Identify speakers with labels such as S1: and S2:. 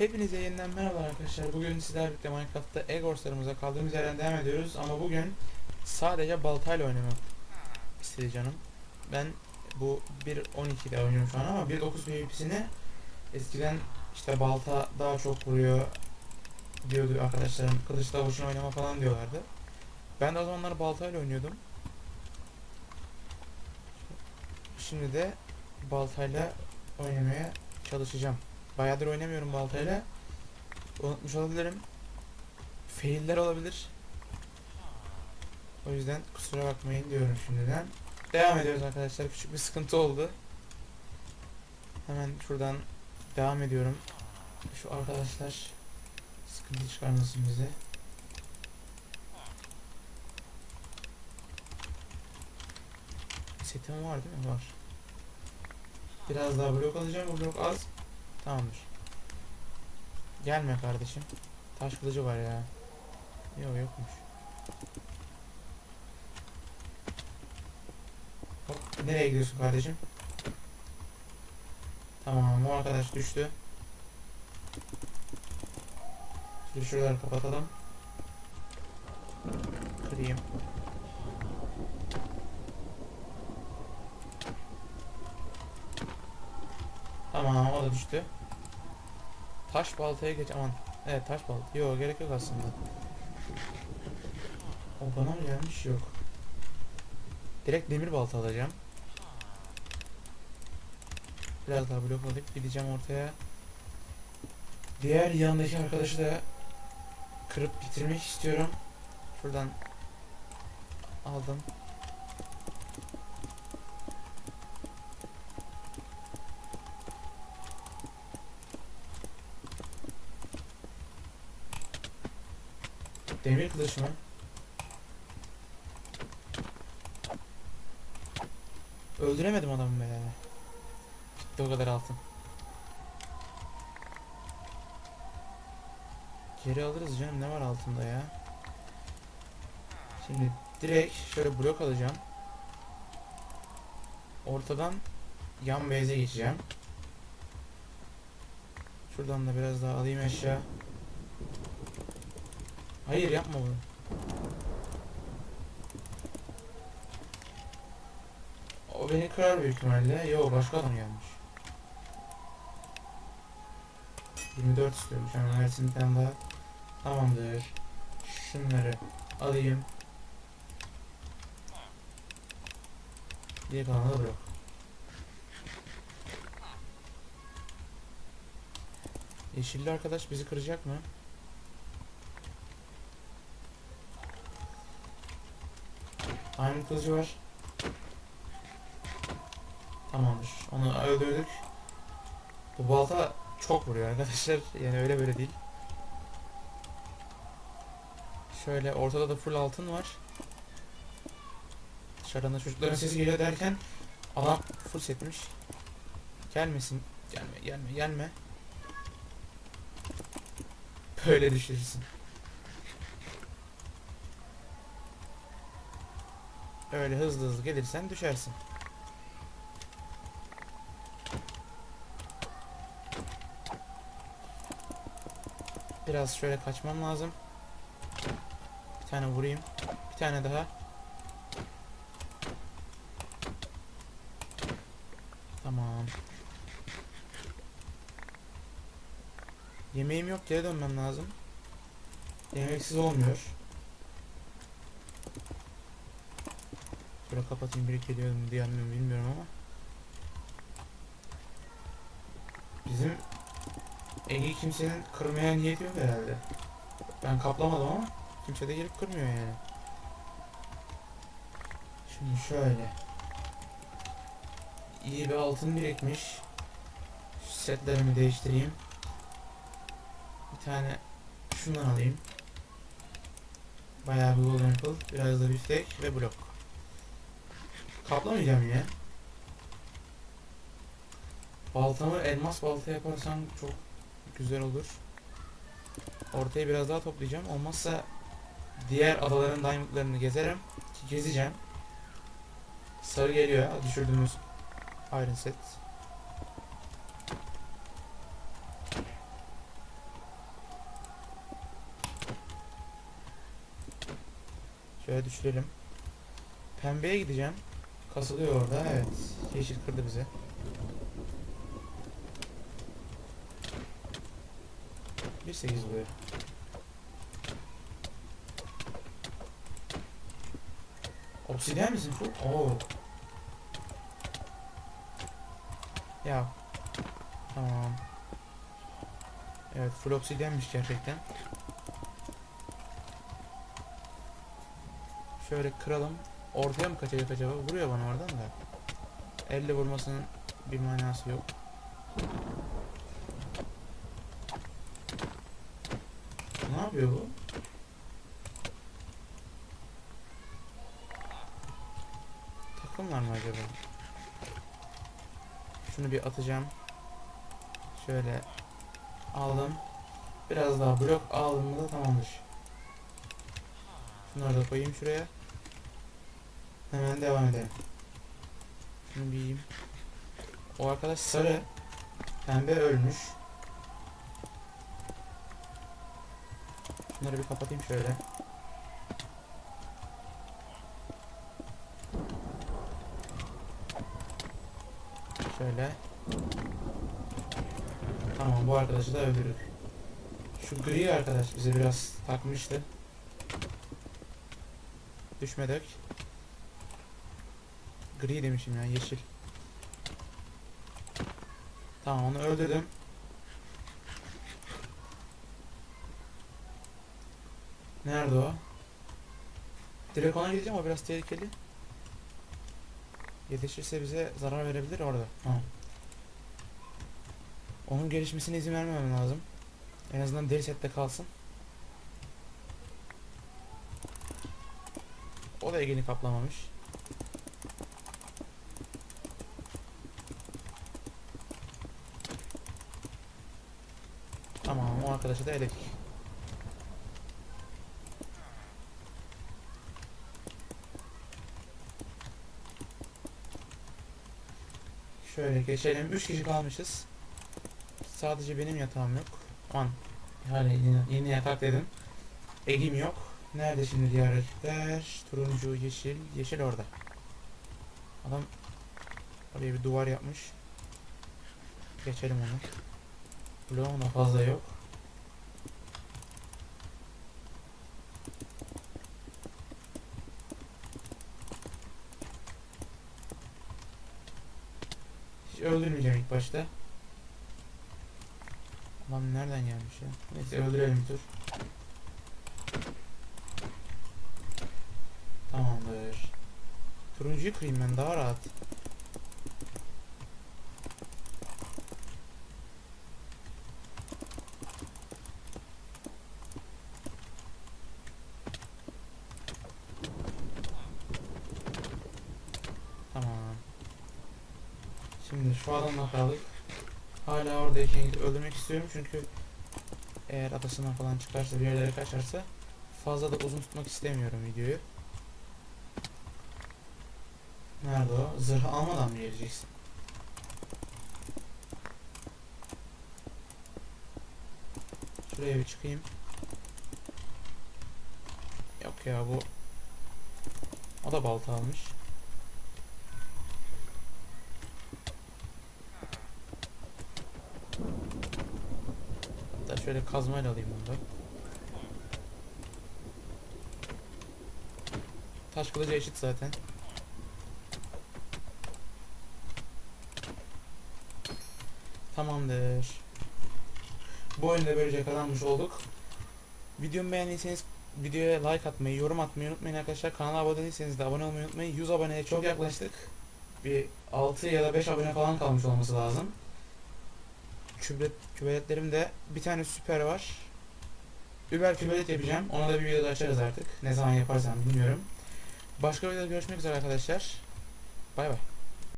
S1: Hepinize yeniden merhaba arkadaşlar. Bugün sizlerle birlikte Minecraft'ta Eggors'larımıza kaldığımız yerden devam ediyoruz. Ama bugün sadece baltayla oynamak istedi canım. Ben bu 1.12'de oynuyorum şu an ama 1.9 PvP'sini eskiden işte balta daha çok vuruyor diyordu arkadaşlarım. Kılıçla boşuna oynama falan diyorlardı. Ben de o zamanlar baltayla oynuyordum. Şimdi de baltayla oynamaya çalışacağım. Bayağıdır oynamıyorum baltayla. Unutmuş olabilirim. Failler olabilir. O yüzden kusura bakmayın diyorum şimdiden. Devam ediyoruz arkadaşlar. Küçük bir sıkıntı oldu. Hemen şuradan devam ediyorum. Şu arkadaşlar sıkıntı çıkarmasın bize. Setim var değil mi? Var. Biraz daha blok alacağım. Bu blok az. Tamamdır. Gelme kardeşim. Taş kılıcı var ya. Yok yokmuş. Hop, nereye gidiyorsun kardeşim? Tamam o arkadaş düştü. Şimdi şuraları kapatalım. Kırayım. Tamam o da düştü. Taş baltaya geç aman. Evet taş balta. Yok gerek yok aslında. O bana mı gelmiş yok. Direkt demir balta alacağım. Biraz daha blok alıp gideceğim ortaya. Diğer yanındaki arkadaşı da kırıp bitirmek istiyorum. Şuradan aldım. Demir kılıç mı? Öldüremedim adamı be. Gitti o kadar altın. Geri alırız canım ne var altında ya. Şimdi direkt şöyle blok alacağım. Ortadan yan base'e geçeceğim. Şuradan da biraz daha alayım aşağı. Hayır yapma bunu. O beni kırar büyük ihtimalle. Yo başka adam gelmiş. 24 istiyormuş hemen versin bir daha. Tamamdır. Şunları alayım. Diye kalanı bırak. Yeşilli arkadaş bizi kıracak mı? Aynı kılıcı var. Tamamdır. Onu öldürdük. Bu balta çok vuruyor arkadaşlar. Yani öyle böyle değil. Şöyle ortada da full altın var. Dışarıdan da çocukların sesi geliyor derken adam full setmiş. Gelmesin. Gelme gelme gelme. Böyle düşürürsün. Öyle hızlı hızlı gelirsen düşersin. Biraz şöyle kaçmam lazım. Bir tane vurayım. Bir tane daha. Tamam. Yemeğim yok geri dönmem lazım. Yemeksiz olmuyor. Şöyle kapatayım bir geliyor mu diye mi bilmiyorum ama. Bizim Ege kimsenin kırmaya niyeti yok herhalde. Ben kaplamadım ama kimse de gelip kırmıyor yani. Şimdi şöyle. İyi bir altın birikmiş. Şu setlerimi değiştireyim. Bir tane şundan alayım. Bayağı bir golden apple, biraz da biftek ve blok. Kaplamayacağım ya. Baltamı elmas balta yaparsam çok güzel olur. Ortaya biraz daha toplayacağım. Olmazsa diğer adaların diamondlarını gezerim. Gezeceğim. Sarı geliyor ya düşürdüğümüz iron set. Şöyle düşürelim. Pembeye gideceğim. Kasılıyor orada. Evet. Yeşil kırdı bize. Bir sekiz buraya. Obsidyen misin full? Oo. Ya. Tamam. Evet full obsidyenmiş gerçekten. Şöyle kıralım. Ortaya mı kaçacak acaba? Vuruyor bana oradan da. Elle vurmasının bir manası yok. Ne yapıyor bu? Takımlar mı acaba? Şunu bir atacağım. Şöyle aldım. Biraz daha blok aldım da tamamdır. Şunları da koyayım şuraya. Hemen devam edelim. Şunu bir yiyeyim. O arkadaş sarı. Pembe ölmüş. Şunları bir kapatayım şöyle. Şöyle. Tamam bu arkadaşı da öldürdük. Şu gri arkadaş bize biraz takmıştı. Düşmedik. Gri demişim ya yeşil. Tamam onu öldürdüm. Nerede o? Direkt ona gideceğim o biraz tehlikeli. Yetişirse bize zarar verebilir orada. Tamam. Onun gelişmesine izin vermemem lazım. En azından deri sette kalsın. O da egeni kaplamamış. Tamam o arkadaşı da eledik. Şöyle geçelim. 3 kişi kalmışız. Sadece benim yatağım yok. Aman. Yani yeni, yeni yatak dedim. Egim yok. Nerede şimdi diğer rakipler? Turuncu, yeşil. Yeşil orada. Adam oraya bir duvar yapmış. Geçelim onu. Bloğum da fazla yok. Hiç öldürmeyeceğim ilk başta. Adam nereden gelmiş ya? Neyse öldürelim tur. Tamamdır. Turuncuyu kırayım ben daha rahat. Tamam. Şimdi şu adamla kaldık. Hala oradayken gidip öldürmek istiyorum çünkü eğer adasından falan çıkarsa bir yerlere kaçarsa fazla da uzun tutmak istemiyorum videoyu. Nerede o? Zırhı almadan mı geleceksin? Şuraya bir çıkayım. Yok ya bu o da balta almış. Şöyle kazmayla alayım bunu da. Taş kılıcı eşit zaten. Tamamdır. Bu oyunda böylece kazanmış olduk. Videomu beğendiyseniz videoya like atmayı, yorum atmayı unutmayın arkadaşlar. Kanala abone değilseniz de abone olmayı unutmayın. 100 aboneye çok yaklaştık. Bir 6 ya da 5 abone falan kalmış olması lazım. Kübret, kübeletlerim de bir tane süper var. Uber kübelet yapacağım. Ona da bir videoda açarız artık. Ne zaman yaparsam bilmiyorum. Başka videoda görüşmek üzere arkadaşlar. Bay bay.